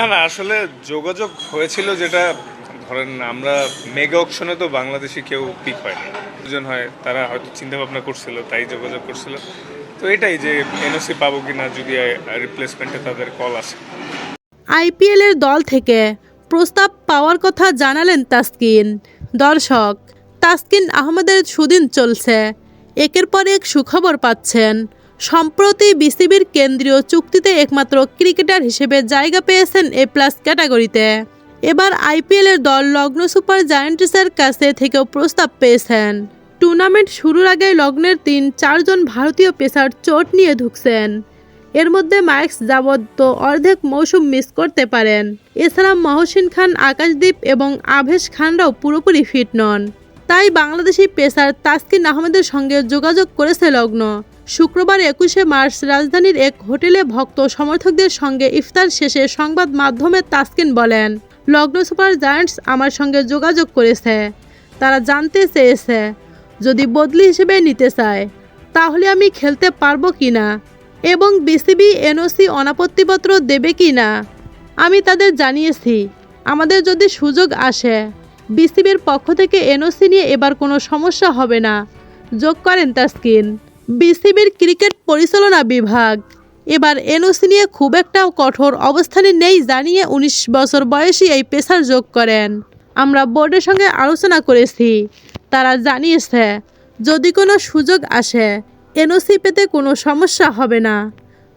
না না, আসলে যোগাযোগ হয়েছিল যেটা, ধরেন আমরা মেগা অকশনে তো বাংলাদেশি কেউ পিক হয়নি। দুজন হয়, তারা হয়তো চিন্তা ভাবনা করছিল, তাই যোগাযোগ করছিল। তো এটাই যে এনওসি পাবো কিনা, যদি রিপ্লেসমেন্টে তাদের কল আসে। আইপিএলের দল থেকে প্রস্তাব পাওয়ার কথা জানালেন তাসকিন। দর্শক, তাসকিন আহমেদের সুদিন চলছে। একের পর এক সুখবর পাচ্ছেন। সম্প্রতি বিসিবির কেন্দ্রীয় চুক্তিতে একমাত্র ক্রিকেটার হিসেবে জায়গা পেয়েছেন এ প্লাস ক্যাটাগরিতে। এবার আইপিএলের দল লগ্ন সুপার জায়ান্টিসের কাছে থেকেও প্রস্তাব পেয়েছেন। টুর্নামেন্ট শুরুর আগে লগ্নের তিন চারজন ভারতীয় পেসার চোট নিয়ে ঢুকছেন এর মধ্যে মাইক্স যাবত তো অর্ধেক মৌসুম মিস করতে পারেন। এছাড়া মহসিন খান আকাশদ্বীপ এবং আভেশ খানরাও পুরোপুরি ফিট নন। তাই বাংলাদেশি পেসার তাসকিন আহমেদের সঙ্গে যোগাযোগ করেছে লগ্ন। শুক্রবার একুশে মার্চ রাজধানীর এক হোটেলে ভক্ত সমর্থকদের সঙ্গে ইফতার শেষে সংবাদ মাধ্যমে তাসকিন বলেন, লগ্ন সুপার জায়ান্টস আমার সঙ্গে যোগাযোগ করেছে। তারা জানতে চেয়েছে, যদি বদলি হিসেবে নিতে চায়, তাহলে আমি খেলতে পারব কি না? এবং বিসিবি এনওসি অনাপত্তিপত্র দেবে কি না? আমি তাদের জানিয়েছি, আমাদের যদি সুযোগ আসে, বিসিবির পক্ষ থেকে এনওসি নিয়ে এবার কোনো সমস্যা হবে না। যোগ করেন তাসকিন। বিসিবির ক্রিকেট পরিচালনা বিভাগ। এবার এনওসি নিয়ে খুব একটা কঠোর অবস্থানে নেই জানিয়ে উনিশ বছর বয়সী এই পেশার যোগ করেন। আমরা বোর্ডের সঙ্গে আলোচনা করেছি। তারা জানিয়েছে, যদি কোনো সুযোগ আসে, এনওসি পেতে কোনো সমস্যা হবে না।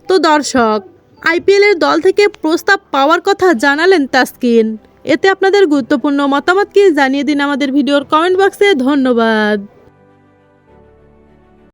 তো দর্শক আইপিএলের দল থেকে প্রস্তাব পাওয়ার কথা জানালেন তাসকিন। এতে আপনাদের গুরুত্বপূর্ণ মতামত কি জানিয়ে দিন আমাদের ভিডিওর কমেন্ট বক্সে। ধন্যবাদ।